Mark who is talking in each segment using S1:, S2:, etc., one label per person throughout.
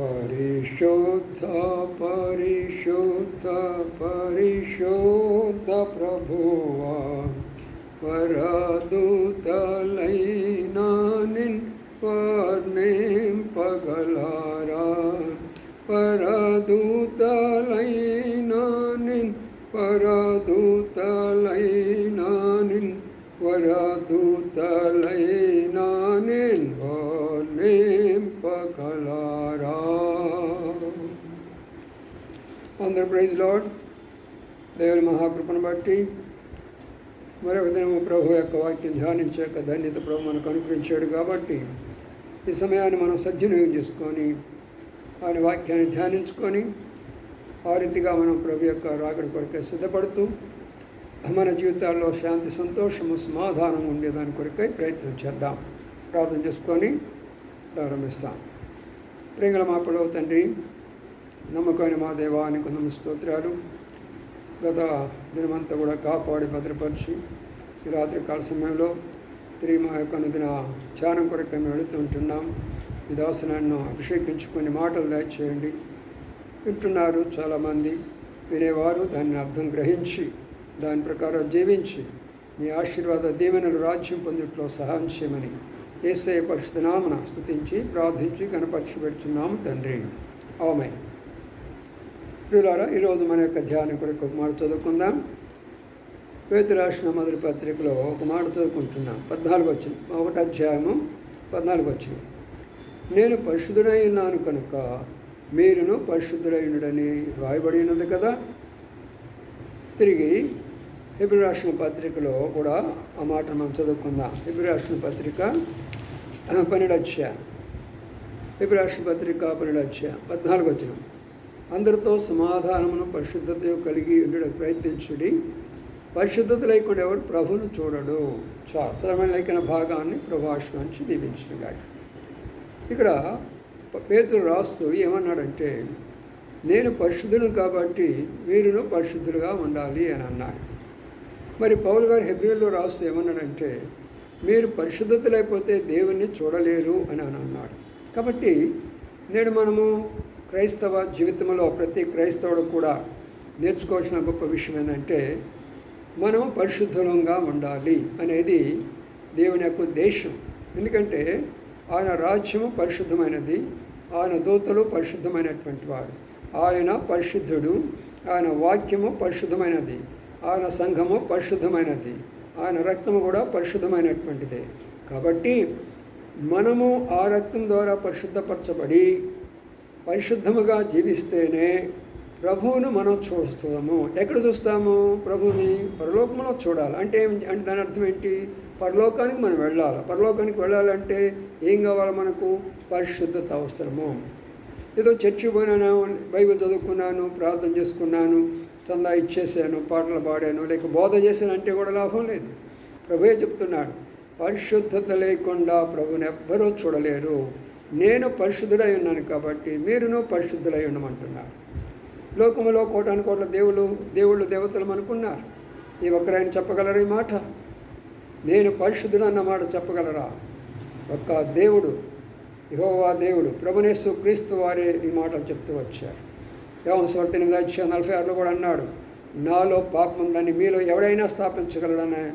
S1: పరిశుద్ధ పరిశుద్ధ పరిశుద్ధ ప్రభువా వరదూతలైన నిన్ వర్ణింపగలారా పరదూతలైన నిన్ పరదూతలైన నిన్ వరదూతలైన నిన్ వర్ణింపగలారా అందరు ప్రైజ్ లోడ్ దేవుని మహాకృపను బట్టి మరొక దినము ప్రభు యొక్క వాక్యం ధ్యానించాక యొక్క ధన్యత ప్రభు మనకు అనుగ్రహించాడు కాబట్టి ఈ సమయాన్ని మనం సద్వినియోగం చేసుకొని ఆయన వాక్యాన్ని ధ్యానించుకొని ఆ రీతిగా మనం ప్రభు యొక్క రాకడి కొరకే సిద్ధపడుతూ మన జీవితాల్లో శాంతి సంతోషము సమాధానం ఉండేదాని కొరకై ప్రయత్నం చేద్దాం. ప్రార్థన చేసుకొని ప్రారంభిస్తాం. ప్రేంగల మా తండ్రి నమ్మకమైన మా దేవానికి నమ్మ స్తోత్రాలు. గత దినమంతా కూడా కాపాడి భద్రపరిచి ఈ రాత్రి కాల సమయంలో తిరిగి మా యొక్క దిన ధ్యానం కొరకు మేము వెళుతుంటున్నాం ఈ దాసనాన్ని అభిషేకించుకొని మాటలు దయచేయండి. వింటున్నారు చాలామంది. వినేవారు దాన్ని అర్థం గ్రహించి దాని ప్రకారం జీవించి మీ ఆశీర్వాద దీవెనలు రాజ్యం పొందుట్లో సహాయం చేయమని ఏసే పరిస్థితి నామన స్థుతించి ప్రార్థించి కనపరిచి పెడుచున్నాము తండ్రి. అవమై ప్రియులారా ఈరోజు మన యొక్క ధ్యానం కొరకు ఒక మాట చదువుకుందాం. పేతు రాసిన మొదటి పత్రికలో ఒక మాట చదువుకుంటున్నాం. పద్నాలుగు వచ్చిన ఒకటి అధ్యాయము పద్నాలుగు వచ్చిన నేను పరిశుద్ధుడై ఉన్నాను కనుక మీరును పరిశుద్ధుడైనడని వ్రాయబడి ఉన్నది కదా. తిరిగి హిబ్రి రాసిన పత్రికలో కూడా ఆ మాట మనం చదువుకుందాం. హిబ్రి రాసిన పత్రిక పన్నెండు వచ్చా హిబ్రి రాసిన పత్రిక పన్నెండు వచ్చా పద్నాలుగు వచ్చిన అందరితో సమాధానమును పరిశుద్ధత కలిగి ఉండడానికి ప్రయత్నించుడి. పరిశుద్ధత లేకుండా ఎవడు ప్రభును చూడడు. చాలా లేఖన భాగాన్ని ప్రభాషణించి దీవించిన గాడి ఇక్కడ పేతులు రాస్తూ ఏమన్నాడంటే నేను పరిశుద్ధుడు కాబట్టి వీరును పరిశుద్ధులుగా ఉండాలి అని అన్నాడు. మరి పౌల్ గారు హెబ్రిల్లో రాస్తూ ఏమన్నాడంటే మీరు పరిశుద్ధత లేకపోతే దేవుణ్ణి చూడలేరు అని అని అన్నాడు. కాబట్టి నేడు మనము క్రైస్తవ జీవితంలో ప్రతి క్రైస్తవుడు కూడా నేర్చుకోవాల్సిన గొప్ప విషయం ఏంటంటే మనము పరిశుద్ధంగా ఉండాలి అనేది దేవుని యొక్క ఉద్దేశం. ఎందుకంటే ఆయన రాజ్యము పరిశుద్ధమైనది ఆయన దూతలు పరిశుద్ధమైనటువంటి వాడు ఆయన పరిశుద్ధుడు ఆయన వాక్యము పరిశుద్ధమైనది ఆయన సంఘము పరిశుద్ధమైనది ఆయన రక్తము కూడా పరిశుద్ధమైనటువంటిదే. కాబట్టి మనము ఆ రక్తం ద్వారా పరిశుద్ధపరచబడి పరిశుద్ధముగా జీవిస్తేనే ప్రభువును మనం చూస్తాము. ఎక్కడ చూస్తాము? ప్రభుని పరలోకంలో చూడాలి. అంటే అంటే దాని అర్థం ఏంటి? పరలోకానికి మనం వెళ్ళాలి. పరలోకానికి వెళ్ళాలంటే ఏం కావాలి మనకు? పరిశుద్ధత అవసరము. ఏదో చర్చి పోయినాను బైబిల్ చదువుకున్నాను ప్రార్థన చేసుకున్నాను చందా ఇచ్చేసాను పాటలు పాడాను లేక బోధ చేశాను అంటే కూడా లాభం లేదు. ప్రభువే చెప్తున్నాడు పరిశుద్ధత లేకుండా ప్రభుని ఎవ్వరూ చూడలేరు. నేను పరిశుద్ధుడై ఉన్నాను కాబట్టి మీరును పరిశుద్ధులై ఉండమంటున్నారు. లోకములో కోటాను కోట్ల దేవులు దేవుళ్ళు దేవతలు అనుకున్నారు. ఈ ఒక్కరైనా చెప్పగలరు ఈ మాట? నేను పరిశుద్ధుడు అన్న మాట చెప్పగలరా? ఒక్క దేవుడు యహోవా దేవుడు ప్రభునేసు క్రీస్తు వారే ఈ మాటలు చెప్తూ వచ్చారు. యోహన్ స్వార్థ ఎనిమిది నలభై ఆరులో కూడా అన్నాడు నాలో పాపం ఉందని మీలో ఎవడైనా స్థాపించగలడనే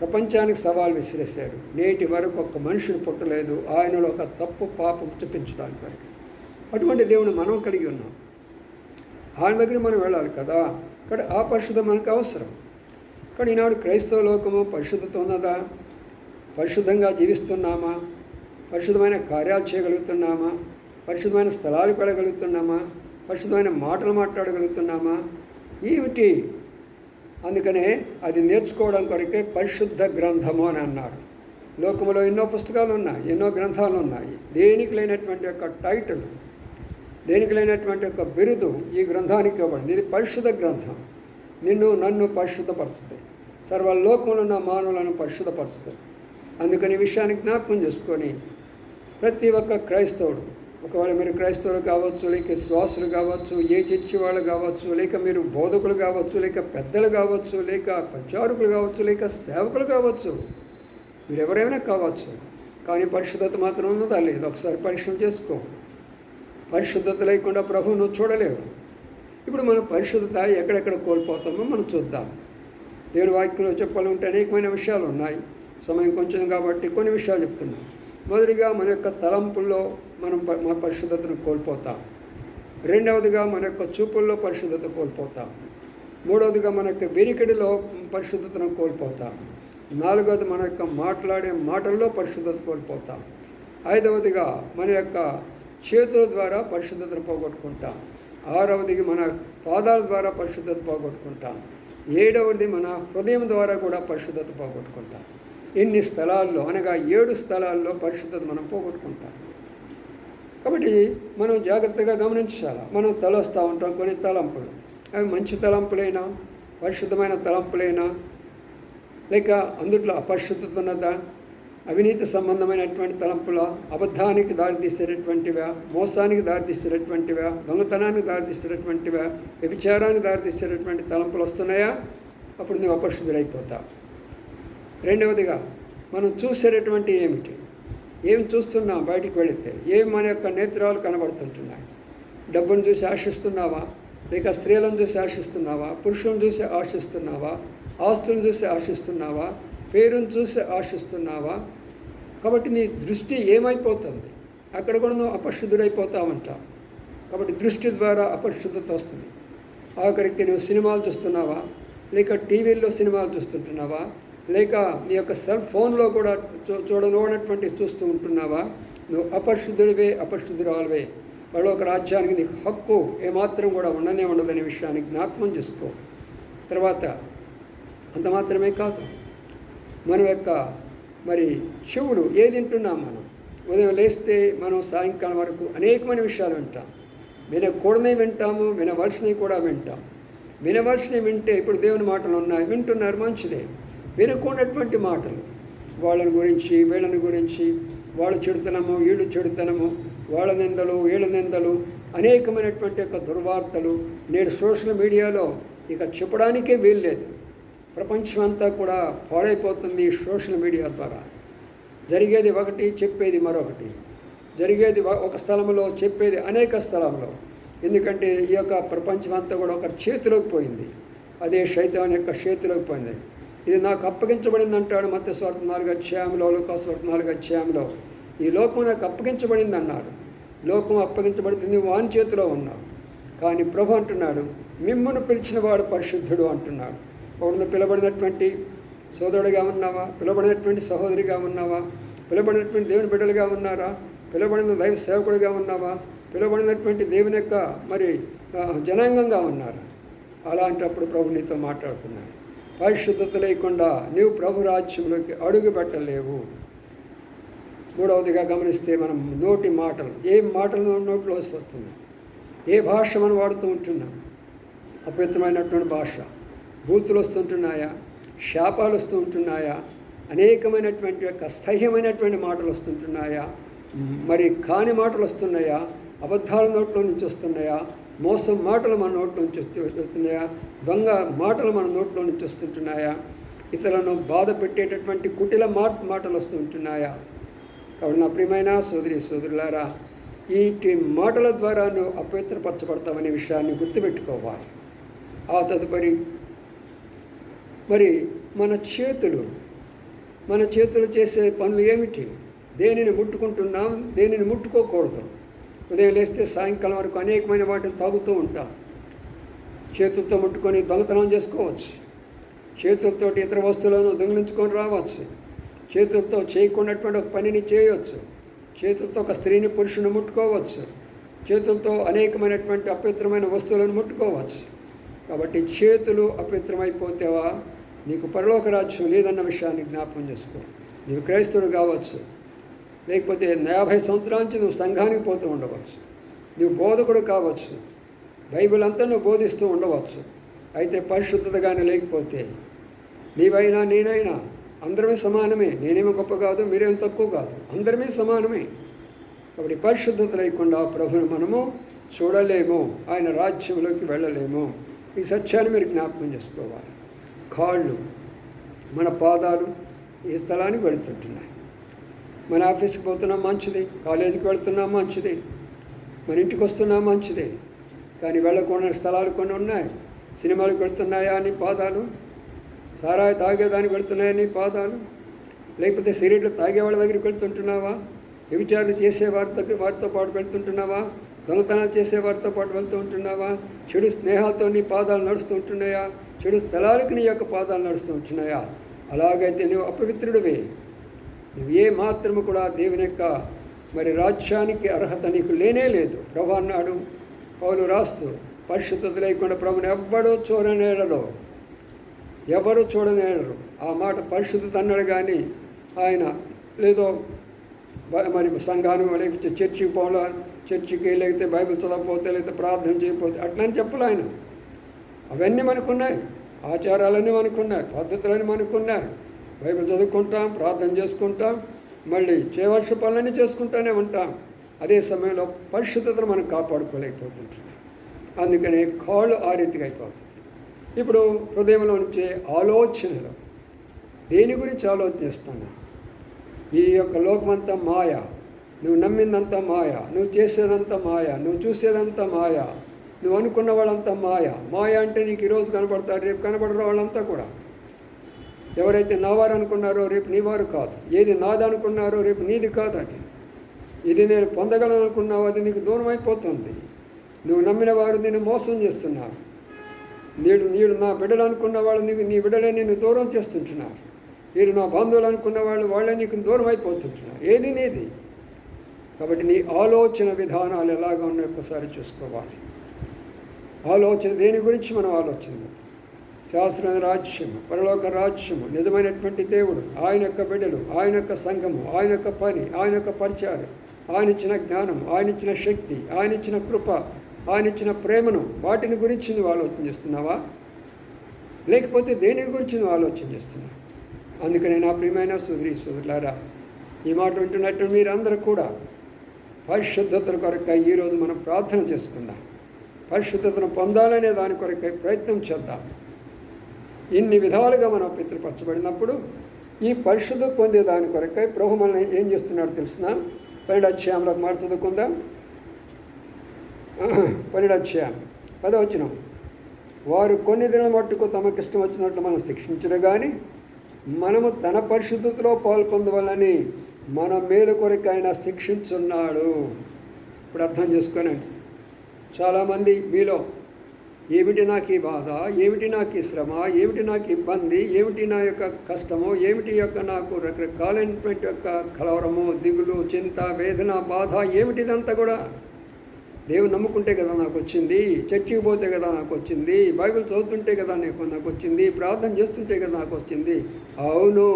S1: ప్రపంచానికి సవాల్ విసిరేశాడు. నేటి వరకు ఒక్క మనుషుని పుట్టలేదు. ఆయనలో ఒక తప్పు పాపం చూపించడానికి వరకు. అటువంటి దేవుని మనం కలిగి ఉన్నాం. ఆయన దగ్గర మనం వెళ్ళాలి కదా? ఇక్కడ ఆ పరిశుద్ధం మనకు అవసరం. కానీ ఈనాడు క్రైస్తవ లోకము పరిశుద్ధత ఉన్నదా? పరిశుద్ధంగా జీవిస్తున్నామా? పరిశుద్ధమైన కార్యాలు చేయగలుగుతున్నామా? పరిశుద్ధమైన స్థలాలకు వెళ్ళగలుగుతున్నామా పరిశుద్ధమైన మాటలు మాట్లాడగలుగుతున్నామా? ఏమిటి? అందుకనే అది నేర్చుకోవడం కొరకే పరిశుద్ధ గ్రంథము అని అన్నాడు. లోకములో ఎన్నో పుస్తకాలు ఉన్నాయి ఎన్నో గ్రంథాలు ఉన్నాయి. దేనికి లేనటువంటి యొక్క టైటిల్ దేనికి లేనటువంటి యొక్క బిరుదు ఈ గ్రంథానికి ఇవ్వబడింది. ఇది పరిశుద్ధ గ్రంథం. నిన్ను నన్ను పరిశుద్ధపరుస్తుంది. సర్వలోకంలో ఉన్న మానవులను పరిశుద్ధపరుస్తుంది. అందుకని విషయాన్ని జ్ఞాపకం చేసుకొని ప్రతి ఒక్క క్రైస్తవుడు ఒకవేళ మీరు క్రైస్తవులు కావచ్చు లేక శ్వాసులు కావచ్చు ఏ చర్చి వాళ్ళు కావచ్చు లేక మీరు బోధకులు కావచ్చు లేక పెద్దలు కావచ్చు లేక ప్రచారకులు కావచ్చు లేక సేవకులు కావచ్చు మీరు ఎవరైనా కావచ్చు. కానీ పరిశుద్ధత మాత్రం ఉన్నదా? లేదు. ఒకసారి పరీక్షలు చేసుకో. పరిశుద్ధత లేకుండా ప్రభు నువ్వు చూడలేవు. ఇప్పుడు మనం పరిశుద్ధత ఎక్కడెక్కడ కోల్పోతామో మనం చూద్దాం. దేవుని వాక్యంలో చెప్పాలంటే అనేకమైన విషయాలు ఉన్నాయి. సమయం కొంచెం కాబట్టి కొన్ని విషయాలు చెప్తున్నాను. మొదటిగా మన యొక్క తలంపుల్లో మనం మన పరిశుద్ధతను కోల్పోతాం. రెండవదిగా మన యొక్క చూపుల్లో పరిశుద్ధత కోల్పోతాం. మూడవదిగా మన యొక్క వెనుకడిలో పరిశుద్ధతను కోల్పోతాం. నాలుగవది మన యొక్క మాట్లాడే మాటల్లో పరిశుద్ధత కోల్పోతాం. ఐదవదిగా మన యొక్క చేతుల ద్వారా పరిశుద్ధతను పోగొట్టుకుంటాం. ఆరవదిగా మన పాదాల ద్వారా పరిశుద్ధత పోగొట్టుకుంటాం. ఏడవది మన హృదయం ద్వారా కూడా పరిశుద్ధత పోగొట్టుకుంటాం. ఇన్ని స్థలాల్లో అనగా ఏడు స్థలాల్లో పరిశుద్ధత మనం పోగొట్టుకుంటాం. కాబట్టి మనం జాగ్రత్తగా గమనించాలి? మనం తలస్తూ ఉంటాం కొన్ని తలంపులు. అవి మంచి తలంపులైనా? పరిశుద్ధమైన తలంపులైనా? లేక అందుట్లో అపరిశుద్ధత ఉన్నదా? అవినీతి సంబంధమైనటువంటి తలంపుల? అబద్ధానికి దారితీసేటటువంటివా మోసానికి దారితీసేటటువంటివా దొంగతనానికి దారితీసేటటువంటివా వ్యభిచారానికి దారితీసేటటువంటి తలంపులు వస్తున్నాయా? అప్పుడు నువ్వు అపరిశుద్ధుడైపోతావు. రెండవదిగా మనం చూసేటటువంటి ఏమిటి? ఏం చూస్తున్నాం బయటికి వెళితే ఏం మన యొక్క నేత్రాలు కనబడుతుంటున్నాయి? డబ్బును చూసి ఆశిస్తున్నావా? లేక స్త్రీలను చూసి ఆశిస్తున్నావా? పురుషులను చూసి ఆశిస్తున్నావా? ఆస్తులను చూసి ఆశిస్తున్నావా? పేరును చూసి ఆశిస్తున్నావా? కాబట్టి నీ దృష్టి ఏమైపోతుంది? అక్కడ కూడా నువ్వు అపశుద్ధుడైపోతావంటావు కాబట్టి దృష్టి ద్వారా అపరిశుద్ధత వస్తుంది. ఆఖరికి నువ్వు సినిమాలు చూస్తున్నావా? లేక టీవీల్లో సినిమాలు చూస్తుంటున్నావా? లేక నీ యొక్క సెల్ ఫోన్లో కూడా చూ చూడనటువంటి చూస్తూ ఉంటున్నావా? నువ్వు అపరిశుద్ధుడివే అపరిశుద్ధురాలువే. ఒక రాజ్యానికి నీకు హక్కు ఏమాత్రం కూడా ఉండనే ఉండదనే విషయాన్ని జ్ఞాపకం చేసుకో. తర్వాత అంత మాత్రమే కాదు మన యొక్క మరి శివుడు ఏది వింటున్నాం మనం? ఉదయం లేస్తే మనం సాయంకాలం వరకు అనేకమైన విషయాలు వింటాం. వినకూడనే వింటాము వినవలసినవి కూడా వింటాం. వినవలసినవి వింటే ఇప్పుడు దేవుని మాటలు ఉన్నాయి వింటున్నారు మంచిదే. వినకుండాటువంటి మాటలు. వాళ్ళని గురించి వీళ్ళని గురించి వాళ్ళు చెడుతనము వీళ్ళు చెడుతనము వాళ్ళ నిందలు వీళ్ళ నిందలు అనేకమైనటువంటి యొక్క దుర్వార్తలు నేడు సోషల్ మీడియాలో ఇక చెప్పడానికే వీల్లేదు. ప్రపంచం అంతా కూడా పాడైపోతుంది సోషల్ మీడియా ద్వారా. జరిగేది ఒకటి చెప్పేది మరొకటి. జరిగేది ఒక- ఒక స్థలంలో చెప్పేది అనేక స్థలంలో. ఎందుకంటే ఈ యొక్క ప్రపంచం అంతా కూడా ఒక చేతిలోకి పోయింది. అదే శైతాన్ యొక్క చేతిలోకి పోయింది. ఇది నాకు అప్పగించబడింది అంటాడు మత్స్య స్వార్థ నాలుగు అధ్యాయంలో లోకస్వార్థ నాలుగు అధ్యాయంలో. ఈ లోకం నాకు అప్పగించబడింది అన్నాడు. లోకం అప్పగించబడితే నువ్వు వాని చేతిలో ఉన్నావు కానీ ప్రభు అంటున్నాడు మిమ్మను పిలిచిన వాడు పరిశుద్ధుడు అంటున్నాడు. ఒకడు పిలబడినటువంటి సోదరుడిగా ఉన్నావా? పిలబడినటువంటి సహోదరిగా ఉన్నావా? పిలబడినటువంటి దేవుని బిడ్డలుగా ఉన్నారా? పిలబడిన దైవ సేవకుడిగా ఉన్నావా? పిలబడినటువంటి దేవుని యొక్క మరి జనాంగంగా ఉన్నారా? అలాంటప్పుడు ప్రభు నీతో మాట్లాడుతున్నాడు. పరిశుద్ధత లేకుండా నీవు ప్రభు రాజ్యంలోకి అడుగు పెట్టలేవు. మూడవదిగా గమనిస్తే మనం నోటి మాటలు ఏ మాటలు నోట్లో వస్తుంది. ఏ భాష మనం వాడుతూ ఉంటున్నాం? అపవిత్రమైనటువంటి భాష. బూతులు వస్తుంటున్నాయా? శాపాలు వస్తూ ఉంటున్నాయా? అనేకమైనటువంటి యొక్క సహ్యమైనటువంటి మాటలు వస్తుంటున్నాయా? మరి కాని మాటలు వస్తున్నాయా? అబద్ధాల నోట్లో నుంచి వస్తున్నాయా? మోసం మాటలు మన నోట్లో నుంచి వస్తు- వస్తున్నాయా? దొంగ మాటలు మన నోట్లో నుంచి వస్తుంటున్నాయా? ఇతరులను బాధ పెట్టేటటువంటి కుటిల మా మాటలు వస్తుంటున్నాయా కాబట్టి నా ప్రియమైన సోదరి సోదరులారా ఈ మాటల ద్వారా నువ్వు అపవిత్రపరచబడతావనే విషయాన్ని గుర్తుపెట్టుకోవాలి. ఆ తదుపరి మరి మన చేతులు మన చేతులు చేసే పనులు ఏమిటి? దేనిని ముట్టుకుంటున్నాం? దేనిని ముట్టుకోకూడదు? ఉదయం లేస్తే సాయంకాలం వరకు అనేకమైన వాటిని తాగుతూ ఉంటాం. చేతులతో ముట్టుకొని దొంగతనం చేసుకోవచ్చు. చేతులతో ఇతర వస్తువులను దొంగిలించుకొని రావచ్చు. చేతులతో చేయకున్నటువంటి ఒక పనిని చేయవచ్చు. చేతులతో ఒక స్త్రీని పురుషుని ముట్టుకోవచ్చు. చేతులతో అనేకమైనటువంటి అపవిత్రమైన వస్తువులను ముట్టుకోవచ్చు. కాబట్టి చేతులు అపవిత్రమైపోతేవా నీకు పరలోక రాజ్యం లేదన్న విషయాన్ని జ్ఞాపకం చేసుకో. నీవు క్రైస్తవుడు కావచ్చు. లేకపోతే యాభై సంవత్సరాల నుంచి నువ్వు సంఘానికి పోతూ ఉండవచ్చు. నువ్వు బోధకుడు కావచ్చు. బైబిల్ అంతా నువ్వు బోధిస్తూ ఉండవచ్చు. అయితే పరిశుద్ధత కానీ లేకపోతే నీవైనా నేనైనా అందరమే సమానమే. నేనేమో గొప్ప కాదు మీరేం తక్కువ కాదు. అందరమే సమానమే. కాబట్టి పరిశుద్ధత లేకుండా ప్రభుని మనము చూడలేము. ఆయన రాజ్యంలోకి వెళ్ళలేము. ఈ సత్యాన్ని మీరు జ్ఞాపకం చేసుకోవాలి. కాళ్ళు మన పాదాలు ఈ స్థలానికి వెళుతుంటున్నాయి. మన ఆఫీస్కి పోతున్నాం మంచిది కాలేజీకి వెళ్తున్నాం మంచిది మన ఇంటికి వస్తున్నా మంచిదే. కానీ వెళ్ళకుండా స్థలాలు కొన్ని ఉన్నాయి. సినిమాలకు వెళ్తున్నాయా అని పాదాలు? సారాయి తాగేదానికి వెళుతున్నాయని పాదాలు? లేకపోతే సిగరెట్లు తాగే వాళ్ళ దగ్గరికి వెళ్తుంటున్నావా? వ్యభిచారాలు చేసే వారి దగ్గర వారితో పాటు వెళ్తుంటున్నావా? దొంగతనాలు చేసే వారితో పాటు వెళ్తూ ఉంటున్నావా? చెడు స్నేహాలతో నీ పాదాలు నడుస్తూ ఉంటున్నాయా? చెడు స్థలాలకు నీ యొక్క పాదాలు నడుస్తూ ఉంటున్నాయా? అలాగైతే నువ్వు అపవిత్రుడివి. నువ్వు ఏ మాత్రము కూడా దేవుని యొక్క మరి రాజ్యానికి అర్హత నీకు లేనే లేదు. ప్రభు అన్నాడు. పౌలు రాస్తూ పరిశుద్ధత లేకుండా ప్రభుని ఎవ్వడూ చూడనేడలో ఎవరు చూడనేడరు ఆ మాట పరిశుద్ధత అన్నాడు కానీ ఆయన లేదో మరి సంఘానికి లేకపోతే చర్చికి పోవాలా చర్చికి లేకపోతే బైబిల్ చదవకపోతే లేకపోతే ప్రార్థన చేయకపోతే అట్లా అని చెప్పలే ఆయన. అవన్నీ మనకున్నాయి. ఆచారాలన్నీ మనకున్నాయి. పద్ధతులన్నీ మనకున్నాయి. బైబిల్ చదువుకుంటాం ప్రార్థన చేసుకుంటాం మళ్ళీ చేయవలసిన పనులన్నీ చేసుకుంటూనే ఉంటాం. అదే సమయంలో పరిశుద్ధతను మనం కాపాడుకోలేకపోతుంటున్నాం. అందుకనే కాళ్ళు ఆ రీతిగా అయిపోతుంది. ఇప్పుడు హృదయంలో నుంచే ఆలోచనలు. దేని గురించి ఆలోచిస్తున్నా ఈ యొక్క లోకమంతా మాయ. నువ్వు నమ్మిందంతా మాయ. నువ్వు చేసేదంతా మాయ. నువ్వు చూసేదంతా మాయ. నువ్వు అనుకున్న వాళ్ళంతా మాయ. మాయ అంటే నీకు ఈరోజు కనపడతారు రేపు కనపడరు వాళ్ళంతా కూడా. ఎవరైతే నావారు అనుకున్నారో రేపు నీవారు కాదు. ఏది నాది అనుకున్నారో రేపు నీది కాదు అది. ఇది నేను పొందగలను అనుకున్నావు అది నీకు దూరం అయిపోతుంది నువ్వు నమ్మిన వారు నేను మోసం చేస్తున్నారు. నీడు నీడు నా బిడ్డలు అనుకున్న వాళ్ళు నీకు నీ బిడ్డలే నేను దూరం చేస్తుంటున్నారు. వీరు నా బంధువులు అనుకున్న వాళ్ళు వాళ్ళే నీకు దూరం అయిపోతుంటున్నారు ఏది నీది? కాబట్టి నీ ఆలోచన విధానాలు ఎలాగ ఉన్నాయో ఒక్కసారి చూసుకోవాలి. ఆలోచన దేని గురించి మనం ఆలోచన శాస్త్ర రాజ్యము పరలోక రాజ్యము నిజమైనటువంటి దేవుడు ఆయన యొక్క బిడ్డలు ఆయన యొక్క సంఘము ఆయన యొక్క పని ఆయన యొక్క పరిచయాలు ఆయన ఇచ్చిన జ్ఞానం ఆయన ఇచ్చిన శక్తి ఆయన ఇచ్చిన కృప ఆయన ఇచ్చిన ప్రేమను వాటిని గురించి నువ్వు ఆలోచన చేస్తున్నావా? లేకపోతే దేని గురించి నువ్వు ఆలోచన చేస్తున్నావు? అందుకనే నా ప్రియమైన సుధరి సుధులారా ఈ మాట వింటున్నట్టు మీరందరూ కూడా పరిశుద్ధతల కొరకై ఈరోజు మనం ప్రార్థన చేసుకుందాం. పరిశుద్ధతను పొందాలనే దాని కొరకై ప్రయత్నం చేద్దాం. ఇన్ని విధాలుగా మనం పితృపరచబడినప్పుడు ఈ పరిశుద్ధ పొందే దాని కొరకై ప్రభు మనల్ని ఏం చేస్తున్నాడు తెలిసిన పన్నెండు అధ్యాయంలోకి మాట చదువుకుందాం. పన్నెండు అధ్యాయం పదవచనం వారు కొన్ని దినాల మట్టుకు తమకిష్టం వచ్చినట్లు మనం శిక్షించరు కానీ మనము తన పరిశుద్ధతలో పాల్పొందవాలని మన మేలు కొరకు ఆయన శిక్షించున్నాడు. ఇప్పుడు అర్థం చేసుకోనండి. చాలామంది మీలో ఏమిటి నాకు ఈ బాధ? ఏమిటి నాకు ఈ శ్రమ? ఏమిటి నాకు ఇబ్బంది? ఏమిటి నా యొక్క కష్టము? ఏమిటి యొక్క నాకు రకరకాలైనటువంటి యొక్క కలవరము దిగులు చింత వేదన బాధ? ఏమిటిదంతా కూడా దేవుని నమ్ముకుంటే కదా నాకు వచ్చింది చర్చికి పోతే కదా నాకు వచ్చింది బైబిల్ చదువుతుంటే కదా నాకు నాకు వచ్చింది ప్రార్థన చేస్తుంటే కదా నాకు వచ్చింది అవును.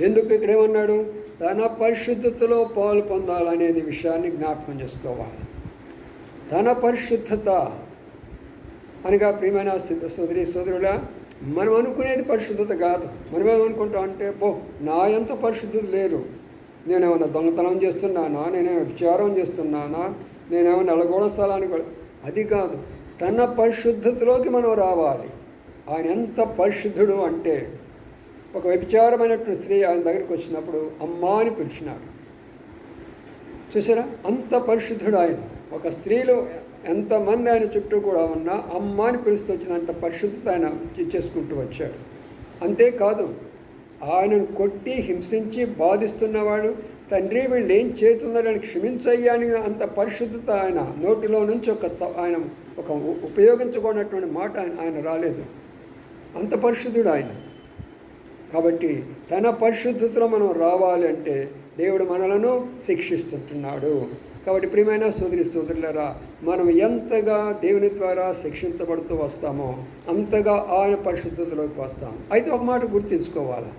S1: ఎందుకు ఇక్కడేమన్నాడు? తన పరిశుద్ధతలో పాలు పొందాలనేది విషయాన్ని జ్ఞాపకం చేసుకోవాలి. తన పరిశుద్ధత అనగా ప్రియమైన సోదరి సోదరుల మనం అనుకునేది పరిశుద్ధత కాదు. మనమేమనుకుంటాం అంటే బో నా ఎంత పరిశుద్ధత లేరు నేనేమన్నా దొంగతనం చేస్తున్నానా? నేనేమో విచారం చేస్తున్నానా? నేనేమన్నా నలగోడ స్థలానికి అది కాదు. తన పరిశుద్ధతలోకి మనం రావాలి. ఆయన ఎంత పరిశుద్ధుడు అంటే ఒక వ్యభిచారమైనటువంటి స్త్రీ ఆయన దగ్గరికి వచ్చినప్పుడు అమ్మా అని పిలిచినాడు. చూసారా? అంత పరిశుద్ధుడు ఆయన. ఒక స్త్రీలో ఎంతమంది ఆయన చుట్టూ కూడా ఉన్నా అమ్మ అని పిలుస్తూ వచ్చినంత పరిశుద్ధత ఆయన చేసుకుంటూ వచ్చాడు. అంతేకాదు ఆయనను కొట్టి హింసించి బాధిస్తున్నవాడు తండ్రి వీళ్ళు ఏం చేస్తున్నారని క్షమించయ్యాని అంత పరిశుద్ధత ఆయన నోటిలో నుంచి ఒక త- ఆయన ఒక ఉపయోగించుకున్నటువంటి మాట ఆయన ఆయన రాలేదు. అంత పరిశుద్ధుడు ఆయన. కాబట్టి తన పరిశుద్ధతలో మనం రావాలి అంటే దేవుడు మనలను శిక్షిస్తుంటున్నాడు. కాబట్టి ప్రియమైన సోదరి సోదరులరా మనం ఎంతగా దేవుని ద్వారా శిక్షించబడుతూ వస్తామో అంతగా ఆయన పరిశుద్ధతలోకి వస్తాం. అయితే ఒక మాట గుర్తుంచుకోవాలి?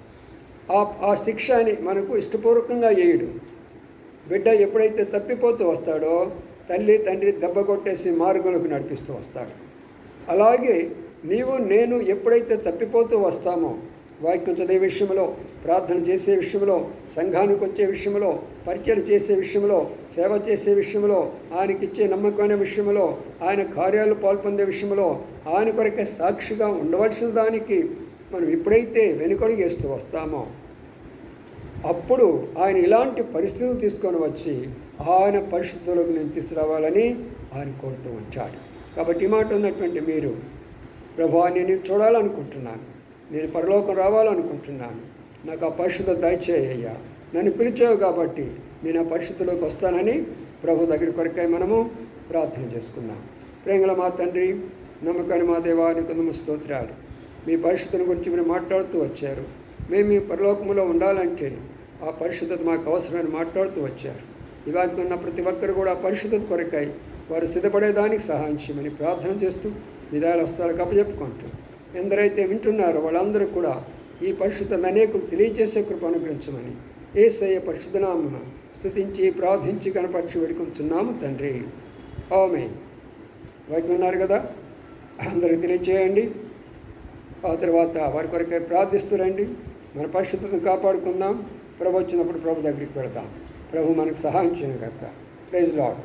S1: ఆ ఆ శిక్ష అని మనకు ఇష్టపూర్వకంగా వేయడు బిడ్డ ఎప్పుడైతే తప్పిపోతూ వస్తాడో తల్లి తండ్రి దెబ్బ కొట్టేసి మార్గంలోకి నడిపిస్తూ వస్తాడు. అలాగే నీవు నేను ఎప్పుడైతే తప్పిపోతూ వస్తామో వాక్యం చదివే విషయంలో ప్రార్థన చేసే విషయంలో సంఘానికి వచ్చే విషయంలో పరిచయం చేసే విషయంలో సేవ చేసే విషయంలో ఆయనకిచ్చే నమ్మకమైన విషయంలో ఆయన కార్యాలు పాల్పొందే విషయంలో ఆయన కొరకే సాక్షిగా ఉండవలసిన దానికి మనం ఎప్పుడైతే వెనుకడుగేస్తూ వస్తామో. అప్పుడు ఆయన ఇలాంటి పరిస్థితులు తీసుకొని వచ్చి ఆయన పరిస్థితులకు నేను తీసుకురావాలని ఆయన కోరుతూ ఉంచాడు కాబట్టి ఈ మాట ఉన్నటువంటి మీరు ప్రభా నేను చూడాలనుకుంటున్నాను. నేను పరలోకం రావాలనుకుంటున్నాను. నాకు ఆ పరిశుద్ధ దయచేయ్యా నన్ను పిలిచావు కాబట్టి నేను ఆ పరిస్థితుల్లోకి వస్తానని ప్రభు దగ్గర కొరకై మనము ప్రార్థన చేసుకున్నాం. ప్రేంగల మా తండ్రి నమ్మకాన్ని మా దేవాన్ని కొందము స్తోత్రాలు. మీ పరిస్థితుల గురించి మీరు మాట్లాడుతూ వచ్చారు. మేము మీ పరలోకములో ఉండాలంటే ఆ పరిశుద్ధత మాకు అవసరమని మాట్లాడుతూ వచ్చారు. ఇవాళ ఉన్న ప్రతి ఒక్కరు కూడా ఆ పరిశుద్ధత కొరకై వారు సిద్ధపడేదానికి సహాయం చేయమని ప్రార్థన చేస్తూ విధాల హస్తాలకు అప్పచెప్పుకుంటూ ఎందరైతే వింటున్నారో వాళ్ళందరూ కూడా ఈ పరిశుద్ధత అనేకులు తెలియజేసే కృప అనుగ్రహించమని ఏసయ్య పరిశుద్ధనామన స్థుతించి ప్రార్థించి కనపరిచి వేడుకుంటున్నాము తండ్రి. ఓమే వాక్యం ఉన్నారు కదా? అందరికి తెలియచేయండి. ఆ తర్వాత వారి కొరకే ప్రార్థిస్తురండి మన పరిశుద్ధతను కాపాడుకుందాం. ప్రభు వచ్చినప్పుడు ప్రభు దగ్గరికి వెళదాం. ప్రభు మనకు సహాయం చేయను కనుక ప్రైజ్ లాడ్